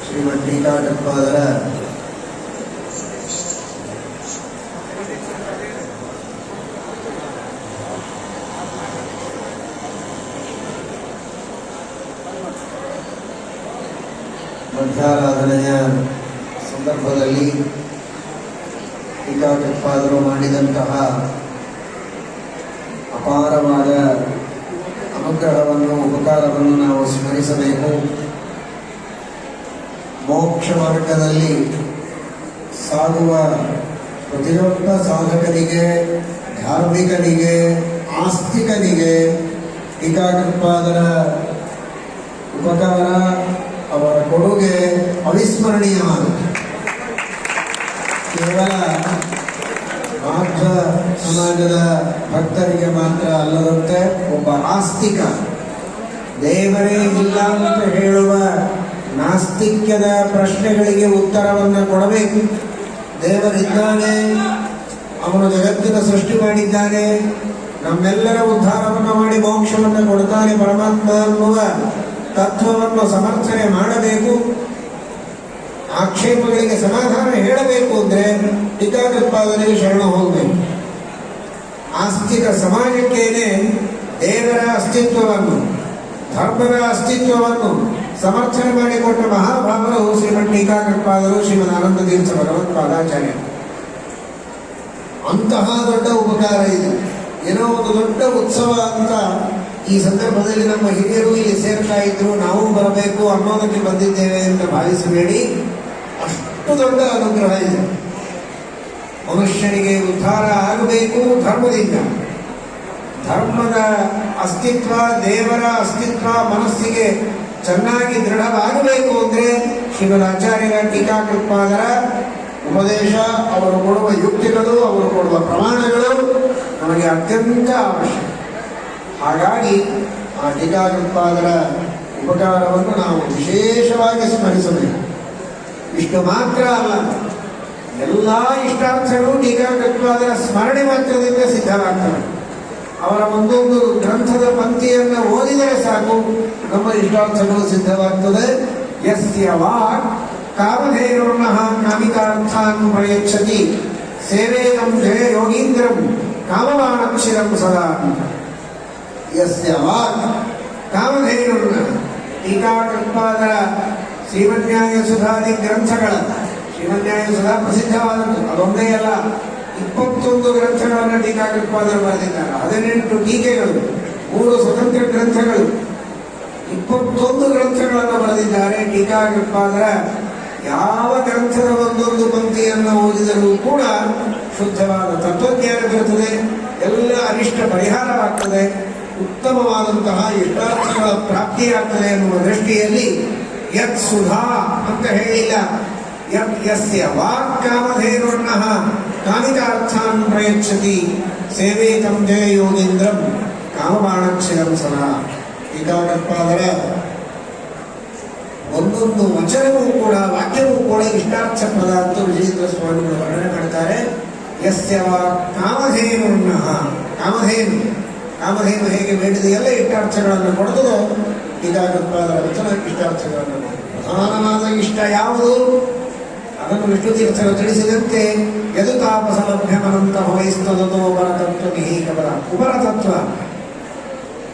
ஸ்ரீமட்டீநாதபாதர ಮಧ್ಯಾರಾಧನೆಯ ಸಂದರ್ಭದಲ್ಲಿ ಟೀಕಾಟಪಾದರು ಮಾಡಿದಂತಹ ಅಪಾರವಾದ ಅನುಗ್ರಹವನ್ನು, ಉಪಕಾರವನ್ನು ನಾವು ಸ್ಮರಿಸಬೇಕು. ಮೋಕ್ಷ ಮಾರ್ಗದಲ್ಲಿ ಸಾಗುವ ಪ್ರತಿಯೊಬ್ಬ ಸಾಧಕನಿಗೆ, ಧಾರ್ಮಿಕನಿಗೆ, ಆಸ್ತಿಕನಿಗೆ ಟೀಕಾಕೃಪಾದರ ಉಪಕಾರ, ಅವರ ಕೊಡುಗೆ ಅವಿಸ್ಮರಣೀಯವಾಗುತ್ತೆ. ಕೇವಲ ಮಾತ್ರ ಸಮಾಜದ ಭಕ್ತರಿಗೆ ಮಾತ್ರ ಅಲ್ಲದಂತೆ ಒಬ್ಬ ಆಸ್ತಿಕ ದೇವರೇ ಇಲ್ಲ ಅಂತ ಹೇಳುವ ನಾಸ್ತಿಕ್ಯದ ಪ್ರಶ್ನೆಗಳಿಗೆ ಉತ್ತರವನ್ನು ಕೊಡಬೇಕು. ದೇವರಿದ್ದಾನೆ, ಅವನು ಜಗತ್ತಿನ ಸೃಷ್ಟಿ ಮಾಡಿದ್ದಾನೆ, ನಮ್ಮೆಲ್ಲರ ಉದ್ಧಾರವನ್ನು ಮಾಡಿ ಮೋಕ್ಷವನ್ನು ಕೊಡ್ತಾನೆ ಪರಮಾತ್ಮ ಅನ್ನುವ ತತ್ವವನ್ನು ಸಮರ್ಥನೆ ಮಾಡಬೇಕು. ಆಕ್ಷೇಪಗಳಿಗೆ ಸಮಾಧಾನ ಹೇಳಬೇಕು ಅಂದ್ರೆ ಟೀಕಾಕೃತ್ಪಾದನೆಗೆ ಶರಣ ಹೋಗಬೇಕು. ಆಸ್ತಿಕ ಸಮಾಜಕ್ಕೇನೆ ದೇವರ ಅಸ್ತಿತ್ವವನ್ನು, ಧರ್ಮದ ಅಸ್ತಿತ್ವವನ್ನು ಸಮರ್ಥನೆ ಮಾಡಿಕೊಟ್ಟ ಮಹಾಭಾವರು ಶ್ರೀಮನ್ ಟೀಕಾಕೃತ್ಪಾದರು ಶ್ರೀಮನ್ ಆನಂದ ತೀರ್ಥ ಭಗವತ್ಪಾದಾಚಾರ್ಯ ಅಂತಹ ದೊಡ್ಡ ಉಪಕಾರ ಇದು. ಏನೋ ಒಂದು ದೊಡ್ಡ ಉತ್ಸವ ಅಂತ ಈ ಸಂದರ್ಭದಲ್ಲಿ ನಮ್ಮ ಹಿರಿಯರು ಇಲ್ಲಿ ಸೇರ್ತಾ ಇದ್ರು, ನಾವು ಬರಬೇಕು ಅನ್ನೋದಕ್ಕೆ ಬಂದಿದ್ದೇವೆ ಅಂತ ಭಾವಿಸಬೇಡಿ. ಅಷ್ಟು ದೊಡ್ಡ ಅನುಗ್ರಹ ಇದೆ ಮನುಷ್ಯನಿಗೆ ಉದ್ಧಾರ ಆಗಬೇಕು ಧರ್ಮದಿಂದ. ಧರ್ಮದ ಅಸ್ತಿತ್ವ, ದೇವರ ಅಸ್ತಿತ್ವ ಮನಸ್ಸಿಗೆ ಚೆನ್ನಾಗಿ ದೃಢವಾಗಬೇಕು ಅಂದರೆ ಶ್ರೀಮದ್ ಆಚಾರ್ಯರ ಟೀಕಾಕೃತ್ಪಾದರ ಉಪದೇಶ, ಅವರು ಕೊಡುವ ಯುಕ್ತಿಗಳು, ಅವರು ಕೊಡುವ ಪ್ರಮಾಣಗಳು ನಮಗೆ ಅತ್ಯಂತ ಅವಶ್ಯಕ ಹಾಗಾಗಿ ಆ ಟೀಕಾಕೃತ್ಪಾದರ ಉಪಕಾರವನ್ನು ನಾವು ವಿಶೇಷವಾಗಿ ಸ್ಮರಿಸಬೇಕು. ಇಷ್ಟು ಮಾತ್ರ ಅಲ್ಲ. ಎಲ್ಲ ಇಷ್ಟಾರ್ಥಗಳು ಟೀಕಾಕೃತ್ಪಾದರ ಸ್ಮರಣೆ ಮಾತ್ರದಿಂದ ಸಿದ್ಧವಾಗ್ತವೆ ಅವರ ಒಂದೊಂದು ಗ್ರಂಥದ ಪಂಕ್ತಿಯನ್ನು ಓದಿದರೆ ಸಾಕು. ನಮ್ಮ ಇಷ್ಟಾಂಶಗಳು ಸಿದ್ಧವಾಗ್ತದೆ. ಯಸ್ಯ ವಾಕ್ ಕಾಮಧೇನುರ್ನಃ ಕಾಮಿಕಾರ್ಥಾನ್ ಪ್ರಯಚ್ಛತಿ. ಸೇವೇಯಂ ಜಯ ಯೋಗೀಂದ್ರಂ ಕಾಮವಾಣಕ್ಷಿರಂ ಸದಾ. ಯಸ್ಯ ವಾಕ್ ಕಾಮಧೇನುರ್ನ ಟೀಕಾಕೃತ್ಪಾದರ ಶ್ರೀಮನ್ಯಾಯ ಸುಧಾದಿ ಗ್ರಂಥಗಳನ್ನು. ಶ್ರೀಮನ್ಯಾಯ ಸುಧಾ ಪ್ರಸಿದ್ಧವಾದದ್ದು. ಅದೊಂದೇ ಅಲ್ಲ, ಇಪ್ಪತ್ತೊಂದು ಗ್ರಂಥಗಳನ್ನು ಟೀಕಾಕೃತ್ಪಾದರು ಬರೆದಿದ್ದಾರೆ. ಹದಿನೆಂಟು ಟೀಕೆಗಳು, ಮೂರು ಸ್ವತಂತ್ರ ಗ್ರಂಥಗಳು, ಇಪ್ಪತ್ತೊಂದು ಗ್ರಂಥಗಳನ್ನು ಬರೆದಿದ್ದಾರೆ ಟೀಕಾಕೃತ್ಪಾದರ ಯಾವ ಗ್ರಂಥದ ಒಂದೊಂದು ಪಂಕ್ತಿಯನ್ನು ಓದಿದರೂ ಕೂಡ ಶುದ್ಧವಾದ ತತ್ವಜ್ಞಾನ ಬರುತ್ತದೆ. ಎಲ್ಲ ಅನಿಷ್ಟ ಪರಿಹಾರವಾಗ್ತದೆ. ಉತ್ತಮವಾದಂತಹ ಯಥಾರ್ಥಗಳ ಪ್ರಾಪ್ತಿಯಾಗ್ತದೆ ಎನ್ನುವ ದೃಷ್ಟಿಯಲ್ಲಿ ಯತ್ ಸುಧಾ ಅಂತ ಹೇಳಿಲ್ಲ. ಯತ್ ಯಸ್ಯ ವಾಕ್ ಕಾಮಧೇನುರ್ನಃ ಕಾಮಿಕಾರ್ಥಾನ್ ಪ್ರಯಚ್ಛತಿ ಸೇವೇತಂ ಜಯ ಯೋಗೀಂದ್ರಂ ಕಾಮಬಾಣಕ್ಷರಂ ಸದಾ. ಟೀಕಾಕೃತ್ಪಾದರ ಒಂದೊಂದು ವಚನವೂ ಕೂಡ, ವಾಕ್ಯವೂ ಕೂಡ ಇಷ್ಟಾರ್ಥ ಪದ ಅಂತ ವಿಜೇಂದ್ರ ಸ್ವಾಮಿಗಳು ವರ್ಣನೆ ಮಾಡ್ತಾರೆ. ಯಸ್ಯ ವಾಕ್ ಕಾಮಧೇನುರ್ನಃ ಕಾಮಧೇನು ಕಾಮಧೇನು ಹೇಗೆ ಬೇಡಿದೆಯಲ್ಲ ಇಷ್ಟಾರ್ಥಗಳನ್ನು ಕೊಡೋದು ಟೀಕಾಕೃತ್ಪಾದರ ವಚನ ಇಷ್ಟಾರ್ಥಗಳನ್ನು ಪ್ರಧಾನವಾದ ಇಷ್ಟ ಯಾವುದು? ಅದನ್ನು ವಿಷ್ಣು ತೀರ್ಥರು ತಿಳಿಸಿದಂತೆ ಯದು ತಾಪಸಲಭ್ಯಮನಂತ ವಹಿಸ್ತದೋ ಉಪರತತ್ವ ನಿಹೀಕಬಲ ಉಪರತತ್ವ.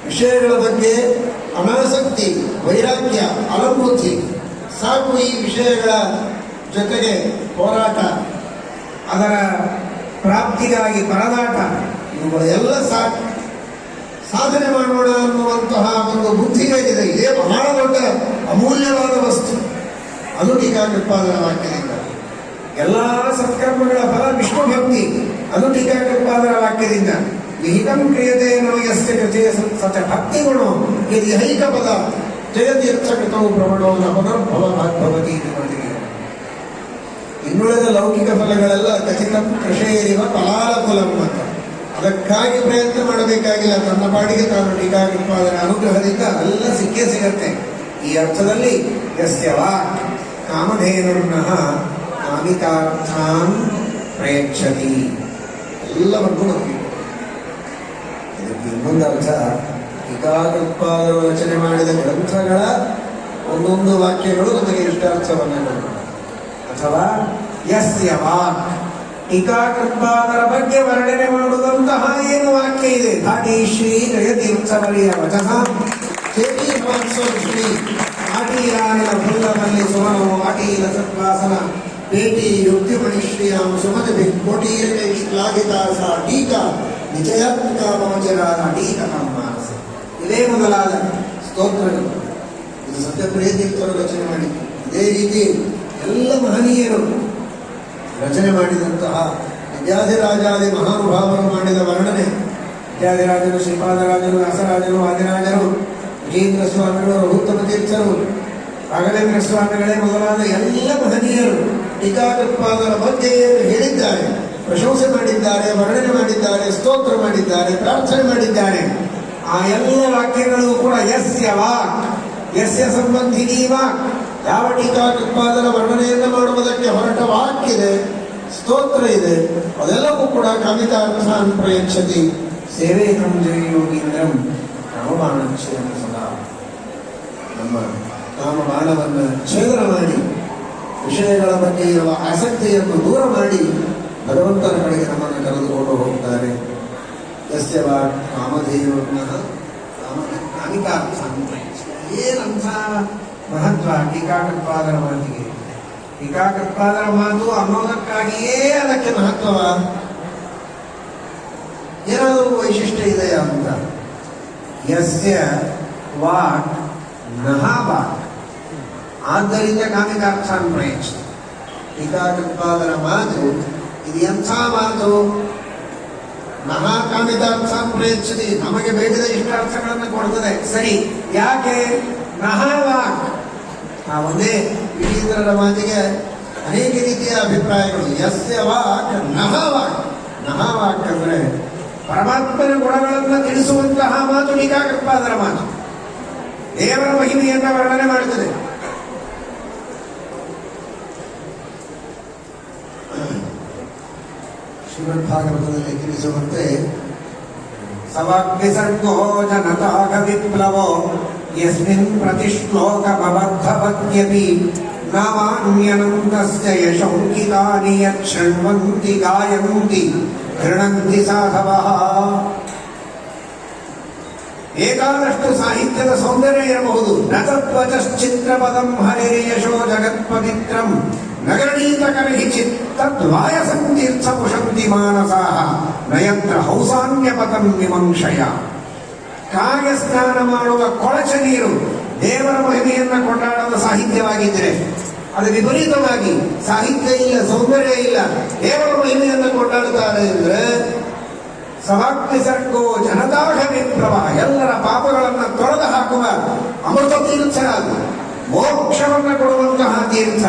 ವಿಷಯಗಳ ಬಗ್ಗೆ ಅನಾಸಕ್ತಿ ವೈರಾಗ್ಯ, ಅಲಂಬುದ್ಧಿ. ಸಾಕು ಈ ವಿಷಯಗಳ ಜೊತೆಗೆ ಹೋರಾಟ. ಅದರ ಪ್ರಾಪ್ತಿಗಾಗಿ ಪರದಾಟ. ಇವುಗಳೆಲ್ಲ ಸಾಕು. ಸಾಧನೆ ಮಾಡೋಣ ಅನ್ನುವಂತಹ ಒಂದು ಬುದ್ಧಿ ಇದೇ ಬಹಳ ದೊಡ್ಡ ಅದು ಟೀಕಾಕೃತ್ಪಾದನವಾಕ್ಯದಿಂದ ಎಲ್ಲ ಸತ್ಕರ್ಮಗಳ ಫಲ ವಿಷ್ಣು ಭಕ್ತಿ ಅದು ಟೀಕಾಕೃತ್ಪಾದನ ವಾಕ್ಯದಿಂದ ವಿಹಿತಂ ಕ್ರಿಯತೆ ನಮಗೆ ಕೃತೆ ಸತ ಭಕ್ತಿ ಗುಣೋ. ಇದು ಹೈಕ ಪದ. ಜಯತೀರ್ಥ ಕೃತವು ಪ್ರಮಣೋ ನ ಭವತಿ ಭಾಗ್ಭವತಿ ಇದು ಇನ್ನುಳಿದ ಲೌಕಿಕ ಫಲಗಳೆಲ್ಲ ಖಚಿತ ಕೃಷೇರಿವ ಫಲಾಲ ಫಲ ಅಂತ. ಅದಕ್ಕಾಗಿ ಪ್ರಯತ್ನ ಮಾಡಬೇಕಾಗಿಲ್ಲ. ತನ್ನ ಪಾಡಿಗೆ ತಾನು ಟೀಕಾಕೃತ್ಪಾದನ ಅನುಗ್ರಹದಿಂದ ಎಲ್ಲ ಸಿಕ್ಕೇ ಸಿಗತ್ತೆ. ಈ ಅರ್ಥದಲ್ಲಿ ಯಸ್ಯವಾ. ಕಾಮಧೇನುರ್ನಃ ಕಾಮಿತಾರ್ಥಾನ್ ಪ್ರಯಚ್ಛತಿ. ಎಲ್ಲವನ್ನೂ ನಮಗೆ ಇದಕ್ಕೆ ಇನ್ನೊಂದು ಅರ್ಥ ರಚನೆ ಮಾಡಿದ ಗ್ರಂಥಗಳ ಒಂದೊಂದು ವಾಕ್ಯಗಳು ನಮಗೆ ಇಷ್ಟಾರ್ಥವನ್ನು ಅಥವಾ ಯಸ್ಯ ವಾಕ್ ಟೀಕಾಕೃತ್ಪಾದರ ಬಗ್ಗೆ ವರ್ಣನೆ ಮಾಡುವಂತಹ ಏನು ವಾಕ್ಯ ಇದೆ? ಧಾಟಿ ಶ್ರೀ ಜಯತೀರ್ಥವರಿಯ ವಚನ. ಚೇತಿ ಮಹೋತ್ಸವ ಶ್ರೀ ಆಟೀರಾನಿನ ಫುಲ್ಲಮಲ್ಲಿ ಸುಮನವು ಆಟೀಲ ಸತ್ವಾಸನ ಭೇಟಿ ಯುಕ್ತಿಮಣಿ ಶ್ರೀಯಾಂ ಸುಮತಿ ಕೋಟೀರೇ ಶ್ಲಾಘಿತ ಸಾ ಟೀಕಾ, ನಿಜಯಾತ್ಮಕ ಮಮಜರಾದ ಟೀಕ ಮಾನಸ. ಇದೇ ಮೊದಲಾದ ಸ್ತೋತ್ರಗಳು. ಇದು ಸತ್ಯಪ್ರಿಯ ತೀರ್ಥರು ರಚನೆ ಮಾಡಿದ್ದು ಇದೇ ರೀತಿ ಎಲ್ಲ ಮಹನೀಯರು ರಚನೆ ಮಾಡಿದಂತಹ ವಿದ್ಯಾಧಿರಾಜಾದಿ ಮಹಾನುಭಾವರು ಮಾಡಿದ ವರ್ಣನೆ. ವಿದ್ಯಾಧಿರಾಜರು, ಶ್ರೀಪಾದರಾಜರು, ವ್ಯಾಸರಾಜರು, ಆದಿರಾಜರು ವಿಜೇಂದ್ರ ಸ್ವಾಮಿಗಳು ಉತ್ತಮ ತೀರ್ಥರು. ಅಗಲೇಂದ್ರ ಸ್ವಾಮಿಗಳೇ ಮೊದಲಾದ ಎಲ್ಲ ಮಹನೀಯರು. ಟೀಕಾಕೃತ್ಪಾದರ ಬಗ್ಗೆ ಹೇಳಿದ್ದಾರೆ. ಪ್ರಶಂಸೆ ಮಾಡಿದ್ದಾರೆ, ವರ್ಣನೆ ಮಾಡಿದ್ದಾರೆ, ಸ್ತೋತ್ರ ಮಾಡಿದ್ದಾರೆ, ಪ್ರಾರ್ಥನೆ ಮಾಡಿದ್ದಾರೆ. ಆ ಎಲ್ಲ ವಾಕ್ಯಗಳು ಕೂಡ ಯಸ್ಯ ವಾಕ್ ಯಸ್ಯ ಸಂಬಂಧಿನಿ ವಾಕ್ ಯಾವ ಟೀಕಾಕೃತ್ಪಾದರ ವರ್ಣನೆಯನ್ನು ಮಾಡುವುದಕ್ಕೆ ಹೊರಟ ವಾಕ್ಯಿದೆ, ಸ್ತೋತ್ರ ಇದೆ, ಅದೆಲ್ಲವೂ ಕೂಡ ಕವಿತಾ ಪ್ರಯಚ್ಛತಿ. ಸೇವೆ ಜಯ ಯೋಗೀಂದ್ರಂ. ರಾಮಬಾಣಕ್ಷೇಮ ಸದಾ ನಮ್ಮ ಕಾಮಬಾಣವನ್ನು ಛೇದನ ಮಾಡಿ, ವಿಷಯಗಳ ಬಗ್ಗೆ ಇರುವ ಆಸಕ್ತಿಯನ್ನು ದೂರ ಮಾಡಿ ಭಗವಂತನ ಕಡೆಗೆ ನಮ್ಮನ್ನು ಕರೆದುಕೊಂಡು ಹೋಗುತ್ತಾರೆ. ಯಸ್ಯ ವಾ ಕಾಮಿಕಾ ಏನಂಥ ಮಹತ್ವ ಟೀಕಾಕೃತ್ಪಾದರ ಮಾತಿಗೆ? ಟೀಕಾಕೃತ್ಪಾದರ ಮಾತು ಅನ್ನೋದಕ್ಕಾಗಿಯೇ ಅದಕ್ಕೆ ಮಹತ್ವವ? ಏನಾದರೂ ವೈಶಿಷ್ಟ್ಯ ಇದೆಯಾ ಅಂತ? ಯಸ್ಯ ವಾಕ್ ನಹ ವಾಕ್ ಆದ್ದರಿಂದ ಕಾಮಿಕಾರ್ಥಾನ್ ಪ್ರಯತ್ನ. ಟೀಕಾಕೃತ್ಪಾದರ ಮಾತು ಇದು ಎಂಥ ಮಾತು ಮಹಾಕಾಮಿತಾರ್ಥಾನ್ ಪ್ರಯತ್ಸತಿ ನಮಗೆ ಬೇಕಿದ ಇಷ್ಟಾರ್ಥಗಳನ್ನು ಕೊಡ್ತದೆ ಸರಿ, ಯಾಕೆ? ನಹಾವಾಕ್ ಆ ಒಂದೇ ವಿಜೇಂದ್ರರ ಮಾತಿಗೆ ಅನೇಕ ರೀತಿಯ ಅಭಿಪ್ರಾಯಗಳು. ಯಸ್ಯ ವಾಕ್ ನಹಾವಾಕ್ ನಹಾವಾಕ್ ಅಂದ್ರೆ ಪರಮಾತ್ಮನ ಗುಣಗಳನ್ನು ತಿಳಿಸುವಂತಹ ಮಾತು ಟೀಕಾಕೃತ್ಪಾದರ ಮಾತು ದೇವರ ಮಹಿಮೆಯನ್ನ ವರ್ಣನೆ ಮಾಡುತ್ತದೆ ಶ್ರೀಮದ್ ಭಾಗವತದಲ್ಲಿ ತಿಳಿಸುವಂತೆ ಸವಾಗ್ನಿಸರ್ಗೋ ಜನತಾಗ ವಿಪ್ಲವೋ ಯಸ್ಮಿನ್ ಪ್ರತಿಶ್ಲೋಕಮಬದ್ಧಪದ್ಯಪಿ ನಾವಾನ್ಯನಂತಸ್ಯ ಯಶೌಕಿತಾನಿ ಯಚ್ಛೃಣ್ವಂತಿ ಗಾಯಂತಿ ಗೃಣಂತಿ ಸಾಧವ ಏಕಾದಷ್ಟು ಸಾಹಿತ್ಯದ ಸೌಂದರ್ಯ ಇರಬಹುದು. ನತತ್ವಚಿತ್ರಪದಂ ಹರಿ ಯಶೋ ಜಗತ್ಪವಿತ್ರಂ. ಚಿತ್ತದ್ವಾಯ ಸಂತೀರ್ಥ ಪುಷಂತಿ ಮಾನಸಾಹ. ನಯಂತ್ರ ಹೌಸಾನ್ಯಪತಂ ವಿಮಂಶಯ ಕಾಗೆ ಸ್ನಾನ ಮಾಡುವ ಕೊಳಚ ನೀರು ದೇವರ ಮಹಿಮೆಯನ್ನು ಕೊಂಡಾಡುವ ಸಾಹಿತ್ಯವಾಗಿದ್ದರೆ ಅದು ವಿಪರೀತವಾಗಿ ಸಾಹಿತ್ಯ ಇಲ್ಲ, ಸೌಂದರ್ಯ ಇಲ್ಲ. ದೇವರ ಮಹಿಮೆಯನ್ನು ಕೊಂಡಾಡುತ್ತಾರೆ ಅಂದ್ರೆ ಸವಾಕ್ತಿ ಸರ್ಗೋ ಜನತಾಢ ವಿಪ್ಲವ ಎಲ್ಲರ ಪಾಪಗಳನ್ನು ತೊಳೆದು ಹಾಕುವ ಅಮೃತ ತೀರ್ಥ ಅದು ಮೋಕ್ಷವನ್ನು ಕೊಡುವಂತಹ ತೀರ್ಥ.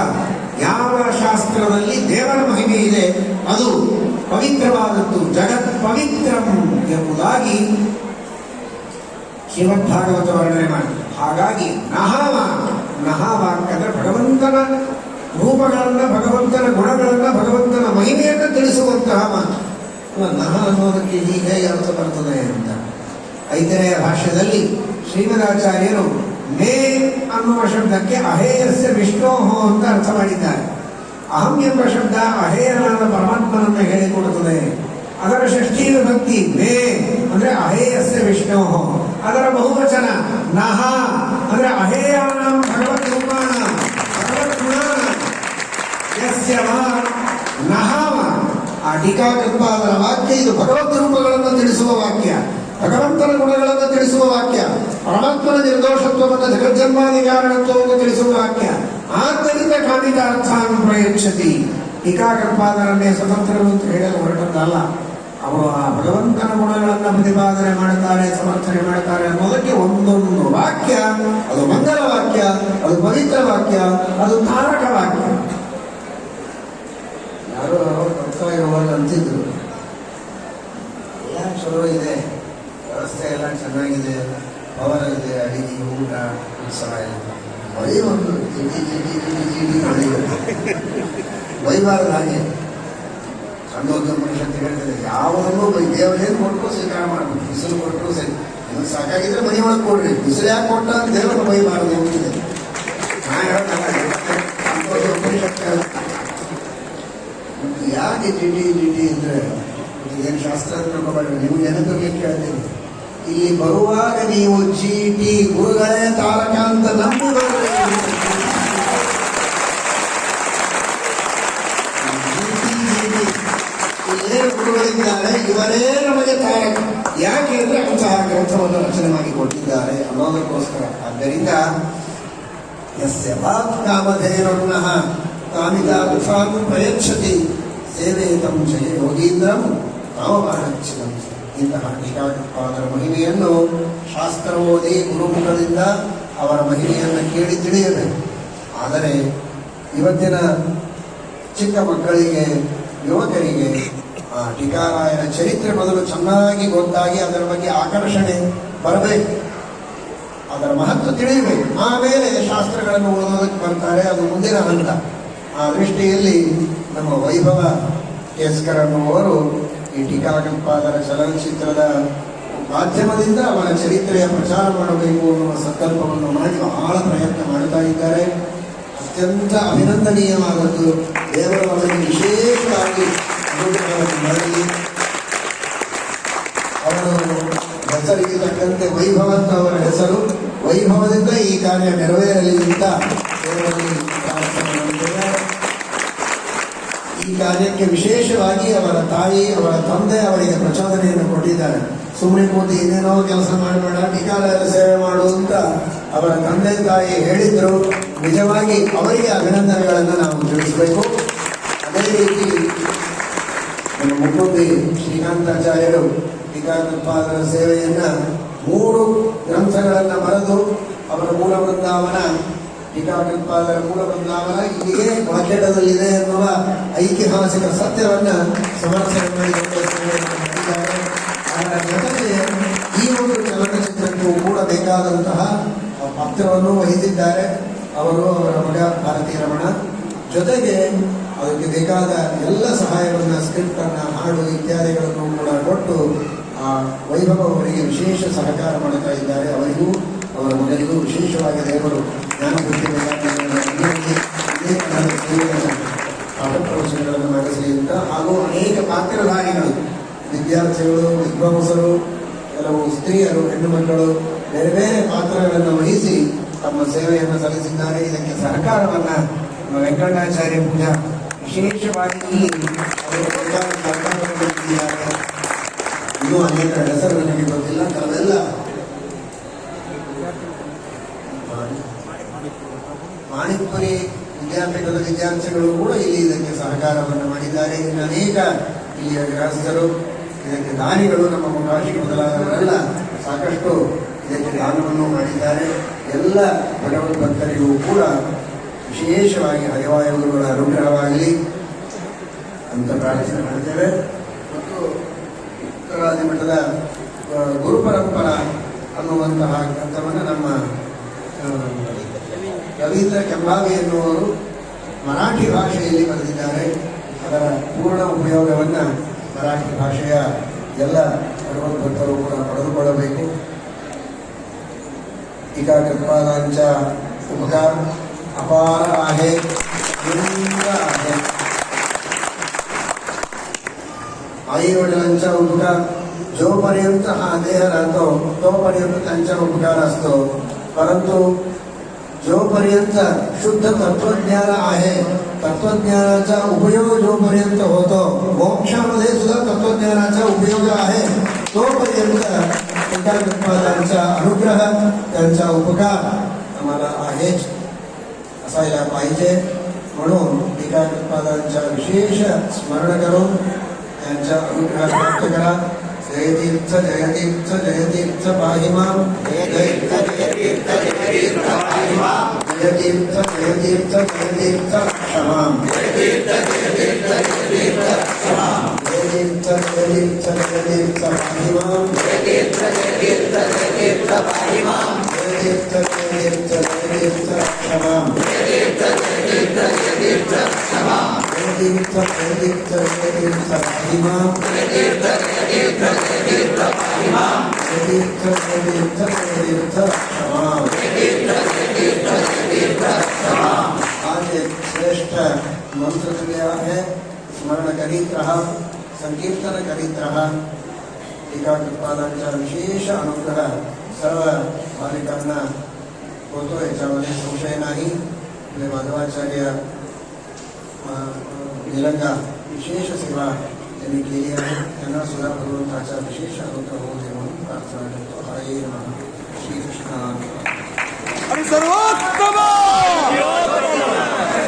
ಯಾವ ಶಾಸ್ತ್ರದಲ್ಲಿ ದೇವರ ಮಹಿಮೆ ಇದೆ, ಅದು ಪವಿತ್ರವಾದದ್ದು, ಜಗತ್ ಪವಿತ್ರಂ ಎಂಬುದಾಗಿ ಶ್ರೀಮದ್ಭಾಗವತ ವರ್ಣನೆ ಮಾಡಿ. ಹಾಗಾಗಿ ನಹವಾಕ್ ನಹವಾಕ್ ಅಂದ್ರೆ ಭಗವಂತನ ರೂಪಗಳನ್ನ, ಭಗವಂತನ ಗುಣಗಳನ್ನ, ಭಗವಂತನ ಮಹಿಮೆಯನ್ನು ತಿಳಿಸುವಂತಹ ಮಾತು. ನಹ ಅನ್ನೋದಕ್ಕೆ ಈಗ ಅರ್ಥ ಬರ್ತದೆ ಅಂತ. ಐದನೆಯ ಭಾಷ್ಯದಲ್ಲಿ ಶ್ರೀಮದಾಚಾರ್ಯರು ಮೇ ಅನ್ನುವ ಶಬ್ದಕ್ಕೆ ಅಹೇಯಸ್ಯ ವಿಷ್ಣೋಹೋ ಅಂತ ಅರ್ಥ ಮಾಡಿದ್ದಾರೆ. ಅಹಂ ಎಂಬ ಶಬ್ದ ಅಹೇಯನಾದ ಪರಮಾತ್ಮನನ್ನು ಹೇಳಿಕೊಡುತ್ತದೆ. ಅದರ ಷಷ್ಠಿ ವಿಭಕ್ತಿ ಮೇ, ಅಂದ್ರೆ ಅಹೇಯಸ್ಯ ವಿಷ್ಣು. ಅದರ ಬಹುವಚನ, ನಹ, ಅಂದ್ರೆ ಅಹೇಯಾನ ಭಗವತ್ ರೂಪಾಣ ಭಗವತ್ ಗುಣಾನ ಯಸ್ಯ ವಾ. ನಹವ ಆ ಟೀಕಾಕೃತ್ಪಾದರ ವಾಕ್ಯ ಇದು ಭಗವತ್ ರೂಪಗಳನ್ನು ತಿಳಿಸುವ ವಾಕ್ಯ, ಭಗವಂತನ ಗುಣಗಳನ್ನು ತಿಳಿಸುವ ವಾಕ್ಯ, ಪರಮಾತ್ಮನ ನಿರ್ದೋಷತ್ವವನ್ನು ಜಗಜ್ಜನ್ಮಾದಿ ಕಾರಣತ್ವವನ್ನು ತಿಳಿಸುವ ವಾಕ್ಯ. ಆದ್ದರಿಂದ ಕಾಮಿತಾರ್ಥಾನ್ ಪ್ರಯಚ್ಛತಿ. ಟೀಕಾಕೃತ್ಪಾದರನ್ನೇ ಸ್ವತಂತ್ರರು ಅಂತ ಹೇಳಲು ಹೊರಟದ್ದಲ್ಲ. ಅವರು ಆ ಭಗವಂತನ ಗುಣಗಳನ್ನು ಪ್ರತಿಪಾದನೆ ಮಾಡುತ್ತಾರೆ ಸಮರ್ಥನೆ ಮಾಡುತ್ತಾರೆ ಅನ್ನೋದಕ್ಕೆ ಒಂದೊಂದು ವಾಕ್ಯ ಅದು ಮಂಗಲ ವಾಕ್ಯ ಅದು ಪವಿತ್ರ ವಾಕ್ಯ ಅದು ತಾರಕ ವಾಕ್ಯ ಯಾರು ಬರ್ತಾ ಇರುವಾಗ ಅಂತಿದ್ರು ಎಲ್ಲ ಚಲೋ ಇದೆ ವ್ಯವಸ್ಥೆ ಎಲ್ಲ ಚೆನ್ನಾಗಿದೆ ಪವರ್ ಇದೆ ಅಡಿಗೆ ಊಟ ಉತ್ಸವ ಎಲ್ಲ ಬರೀ ಒಂದು ಬೈಬಾರ್ದು ಹಾಗೆ ಅನ್ನೋದು ಮನುಷ್ಯಂತ ಹೇಳ್ತದೆ ಯಾವುದನ್ನು ದೇವರೇನು ಕೊಟ್ಟರು ಸ್ವೀಕಾರ ಮಾಡಬೇಕು. ಬಿಸಿಲು ಕೊಟ್ಟರು ಸರಿ. ನಿಮಗೆ ಸಾಕಾಗಿದ್ರೆ ಮನೆ ಒಳಗೆ ಕೊಡ್ರಿ. ಬಿಸಿಲು ಯಾಕೆ ಕೊಟ್ಟ ಅಂತ ದೇವರನ್ನು ಬೈಬಾರದು. ಅಂತಿದೆ ನಾ ಹೇಳೋದಲ್ಲ ಅಂಥದ್ದು ಉಪನಿಷತ್ತು ಯಾಕೆ ಜಿಟಿ ಜಿಟಿ ಅಂದ್ರೆ ಏನು ಶಾಸ್ತ್ರ ತಿಳ್ಕೊಬೇಡ್ರಿ ನೀವು ನೆನಪಿರ್ಲಿಕ್ಕೆ ಹೇಳ್ತೀನಿ ಇಲ್ಲಿ ಬರುವಾಗ ನೀವು ಚೀಟಿ ಗುರುಗಳೇ ತಾರಕ ಅಂತ ನಂಬುವುದರಲ್ಲಿ ಏನು ಇವರೇ ನಮಗೆ ತಾರಕ ಯಾಕೆ ಅಂದ್ರೆ ಅಂತಹ ಗ್ರಂಥವನ್ನು ರಚನೆ ಮಾಡಿ ಕೊಟ್ಟಿದ್ದಾರೆ ಅನ್ನೋದಕ್ಕೋಸ್ಕರ. ಆದ್ದರಿಂದ ಯಸ್ಯ ವಾಕ್ ಕಾಮಧೇನುರ್ನಃ ಗುಫಾನು ಪ್ರಯಚ್ಛತಿ. ಸೇವೇತಂ ಜಯ ಯೋಗೀಂದ್ರಂ ಕಾಮಬಾಣಚ್ಛಿದಂ ಇಂತಹ ಟೀಕಾಕೃಪಾದರ ಮಹಿಮೆಯನ್ನು ಶಾಸ್ತ್ರ ಓದಿ ಗುರುಮುಖದಿಂದ ಅವರ ಮಹಿಮೆಯನ್ನು ಕೇಳಿ ತಿಳಿಯಬೇಕು. ಆದರೆ ಇವತ್ತಿನ ಚಿಕ್ಕ ಮಕ್ಕಳಿಗೆ, ಯುವಕರಿಗೆ ಟೀಕಾರಾಯನ ಚರಿತ್ರೆ ಮೊದಲು ಚೆನ್ನಾಗಿ ಗೊತ್ತಾಗಿ ಅದರ ಬಗ್ಗೆ ಆಕರ್ಷಣೆ ಬರಬೇಕು. ಅದರ ಮಹತ್ವ ತಿಳಿಯಬೇಕು. ಆಮೇಲೆ ಶಾಸ್ತ್ರಗಳನ್ನು ಓದೋದಕ್ಕೆ ಬರ್ತಾರೆ. ಅದು ಮುಂದಿನ ಹಂತ. ಆ ದೃಷ್ಟಿಯಲ್ಲಿ ನಮ್ಮ ವೈಭವ ಕೇಸ್ಕರ್ ಅನ್ನುವರು ಈ ಟೀಕಾಕಂಪಾದರ ಚಲನಚಿತ್ರದ ಮಾಧ್ಯಮದಿಂದ ಅವರ ಚರಿತ್ರೆಯ ಪ್ರಚಾರ ಮಾಡಬೇಕು ಅನ್ನುವ ಸಂಕಲ್ಪವನ್ನು ಮಾಡಿ ಬಹಳ ಪ್ರಯತ್ನ ಮಾಡ್ತಾ ಇದ್ದಾರೆ. ಅತ್ಯಂತ ಅಭಿನಂದನೀಯವಾದದ್ದು ದೇವರ ವಿಶೇಷವಾಗಿ ಮಾಡಲಿ ಅವರು ಹೆಸರಿಗೆ ತಕ್ಕಂತೆ ವೈಭವ ಅಂತ ಅವರ ಹೆಸರು. ವೈಭವದಿಂದ ಈ ಕಾರ್ಯ ನೆರವೇರಲಿ ಅಂತ ಈ ಕಾರ್ಯಕ್ಕೆ ವಿಶೇಷವಾಗಿ ಅವರ ತಾಯಿ, ಅವರ ತಂದೆ ಅವರಿಗೆ ಪ್ರಚೋದನೆಯನ್ನು ಕೊಟ್ಟಿದ್ದಾರೆ. ಸುಮ್ಮನೆ ಕೂತು ಏನೇನೋ ಕೆಲಸ ಮಾಡಬೇಡ ಟೀಕಾಲಯದ ಸೇವೆ ಮಾಡು ಅಂತ ಅವರ ತಂದೆ ತಾಯಿ ಹೇಳಿದ್ರು. ನಿಜವಾಗಿ ಅವರಿಗೆ ಅಭಿನಂದನೆಗಳನ್ನು ನಾವು ತಿಳಿಸಬೇಕು. ಅದೇ ರೀತಿ ಮುಖ್ಯಮಂತ್ರಿ ಶ್ರೀಕಾಂತಾಚಾರ್ಯರು ಶ್ರೀಕಾಂತಪ್ಪಾದರ ಸೇವೆಯನ್ನ ಮೂರು ಗ್ರಂಥಗಳನ್ನ ಬರೆದು ಅವರ ಮೂಲ ಬೃಂದಾವನ ಟೀಕಾಕೃಪಾದರ ಮೂಲ ಬೃಂದಾವನ ಇಲ್ಲಿಗೆ ವಾಕ್ಯಟದಲ್ಲಿದೆ ಎನ್ನುವ ಐತಿಹಾಸಿಕ ಸತ್ಯವನ್ನ ಸಮರ್ಥನೆ ಮಾಡಿದ್ದಾರೆ ಜೊತೆಗೆ ಈ ಒಂದು ಚಲನಚಿತ್ರಕ್ಕೂ ಕೂಡ ಬೇಕಾದಂತಹ ಪಾತ್ರವನ್ನು ವಹಿಸಿದ್ದಾರೆ. ಅವರು ಅವರ ಮಗ ಭಾರತೀಯ ರಮಣ. ಜೊತೆಗೆ ಅದಕ್ಕೆ ಬೇಕಾದ ಎಲ್ಲ ಸಹಾಯವನ್ನು ಸ್ಕ್ರಿಪ್ಟ್ ಅನ್ನ, ಹಾಡು ಇತ್ಯಾದಿಗಳನ್ನು ಕೂಡ ಕೊಟ್ಟು, ಆ ವೈಭವ ಅವರಿಗೆ ವಿಶೇಷ ಸಹಕಾರ ಮಾಡುತ್ತಾ ಇದ್ದಾರೆ. ಅವರಿಗೂ, ಅವರ ಮಗನಿಗೂ ವಿಶೇಷವಾಗಿ ದೇವರು ಪ್ರವಚನಗಳನ್ನು ನಡೆಸಲಿ ಅಂತ, ಹಾಗೂ ಅನೇಕ ಪಾತ್ರಧಾರಿಗಳು, ವಿದ್ಯಾರ್ಥಿಗಳು, ವಿದ್ವಾಂಸರು, ಕೆಲವು ಸ್ತ್ರೀಯರು, ಹೆಣ್ಣು ಮಕ್ಕಳು, ಬೇರೆ ಬೇರೆ ಪಾತ್ರಗಳನ್ನು ವಹಿಸಿ ತಮ್ಮ ಸೇವೆಯನ್ನು ಸಲ್ಲಿಸಿದ್ದಾರೆ. ಇದಕ್ಕೆ ಸಹಕಾರವನ್ನ ವೆಂಕಟಾಚಾರ್ಯ ಪೂಜಾ ವಿಶೇಷವಾಗಿ. ಇನ್ನೂ ಅನೇಕ ಹೆಸರು ನನಗೆ ಗೊತ್ತಿಲ್ಲ ಕೆಲವೆಲ್ಲ ಮಾಣಿಕ್ಪುರಿ ವಿದ್ಯಾಪೀಠದ ವಿದ್ಯಾರ್ಥಿಗಳು ಕೂಡ ಇಲ್ಲಿ ಇದಕ್ಕೆ ಸಹಕಾರವನ್ನು ಮಾಡಿದ್ದಾರೆ ಇನ್ನು ಅನೇಕ ಇಲ್ಲಿಯ ಗೃಹಸ್ಥರು ಇದಕ್ಕೆ ದಾನಿಗಳು, ನಮ್ಮ ಮುಖಾಶಿ ಮೊದಲಾದವರೆಲ್ಲ ಸಾಕಷ್ಟು ಇದಕ್ಕೆ ದಾನವನ್ನು ಮಾಡಿದ್ದಾರೆ ಎಲ್ಲ ಭಗವದ್ ಭಕ್ತರಿಗೂ ಕೂಡ ವಿಶೇಷವಾಗಿ ಹರಿವಾಯ ಗುರುಗಳ ಅನುಗ್ರಹವಾಗಲಿ ಅಂತ ಪ್ರಾರ್ಥನೆ ಮಾಡುತ್ತೇವೆ ಮತ್ತು ಉತ್ತರಾದಿ ಮಠದ ಗುರುಪರಂಪರ ಅನ್ನುವಂತಹ ಗ್ರಂಥವನ್ನು ನಮ್ಮ ರವೀಂದ್ರ ಕೆಂಬಾವಿ ಎನ್ನುವರು ಮರಾಠಿ ಭಾಷೆಯಲ್ಲಿ ಬರೆದಿದ್ದಾರೆ. ಅದರ ಪೂರ್ಣ ಉಪಯೋಗವನ್ನು ಮರಾಠಿ ಭಾಷೆಯ ಎಲ್ಲ ಭಗವದ್ಭಕ್ತರು ಕೂಡ ಪಡೆದುಕೊಳ್ಳಬೇಕು. ಈಗ ಕೃಪಾಲಾಂಚ ಉಪಕಾರ अपार आहे आई वडिलांचा उपकार जोपर्यंत हा देह राहतो तोपर्यंत त्यांचा उपकार असतो. परंतु जोपर्यंत शुद्ध तत्वज्ञान आहे तत्वज्ञानाचा उपयोग जोपर्यंत होतो मोक्षामध्ये सुद्धा तत्वज्ञानाचा उपयोग आहे तोपर्यंत त्यांचा अनुग्रह त्यांचा उपकार आम्हाला आहेच. असायला पाहिजे. म्हणून एकात्मपादांच्या विशेष स्मरण करून त्यांच्या अनुग्रह प्राप्त करा. जयतीर्थ जयतीर्थ जयतीर्थ पाहि मां जयतीर्थ जयतीर्थ जयतीर्थ जयतीर्थ जयतीर्थ శమాం జయతీర్థ జయతీర్థ జయతీర్థ పాహిమాం జయతీర్థ జయతీర్థ జయతీర్థ పాహిమాం జయతీర్థ జయతీర్థ జయతీర్థ శమాం జయతీర్థ జయతీర్థ జయతీర్థ శమాం జయతీర్థ జయతీర్థ జయతీర్థ పాహిమాం జయతీర్థ జయతీర్థ జయతీర్థ పాహిమాం జయతీర్థ జయతీర్థ జయతీర్థ శమాం జయతీర్థ జయతీర్థ జయతీర్థ శమాం आज श्रेष्ठ मंत्र दिया है, स्मरण करीत रहा, संकीर्तन करीत रहा। टीकाकृत्पादांचा विशेष अनुग्रह सर्व भाविकांना होतो याच्यामध्ये संशय नाही। आपले माधवाचार्य निलंगा विशेष सेवा त्यांनी केली आहे. त्यांना सुद्धा भगवंताचा विशेष अनुग्रह होऊ दे म्हणून प्रार्थना करतो. हरे श्रीकृष्ण सर्वोत्तम!